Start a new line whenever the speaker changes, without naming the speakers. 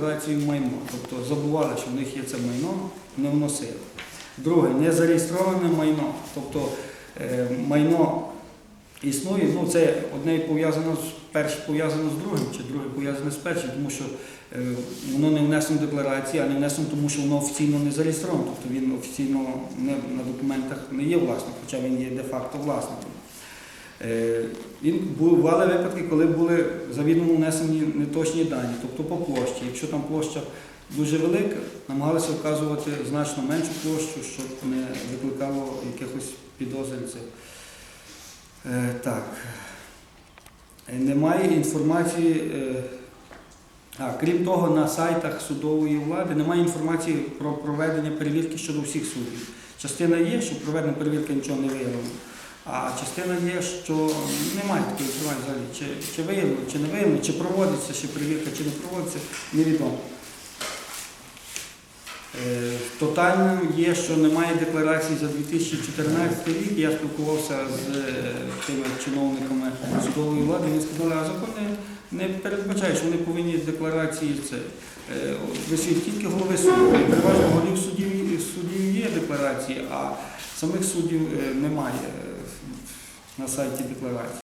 декларацію майно. Тобто забували, що в них є це майно, не вносили. Друге, не зареєстроване майно. Тобто е, майно існує, ну це одне пов'язано з перше пов'язано з другим, чи друге пов'язане з першим, тому що е, воно не внесено в декларації, а не внесено, тому що воно офіційно не зареєстровано. Тобто він офіційно не, на документах не є власником, хоча він є де-факто власником. Е, Він бували випадки, коли були завідомо внесені неточні дані, тобто по площі. Якщо там площа дуже велика, намагалися вказувати значно меншу площу, щоб не викликало якихось підозрів. Е, Так. Е, Немає інформації. А, крім того, на сайтах судової влади немає інформації про проведення перевірки щодо всіх суддів. Частина є, що проведена перевірка нічого не виявлено. А частина є, що немає такої інформації взагалі, чи, чи виявлено, чи не виявлено, чи проводиться ще перевірка, чи не проводиться, невідомо. Е, Тотальним є, що немає декларації за 2014 рік. Я спілкувався з е, тими чиновниками судової влади, вони сказали, а закон не, передбачає, що вони повинні декларації це. е, тільки голови суду. Переважно голів судів, судів є декларації, а самих суддів е, немає на сайті декларації.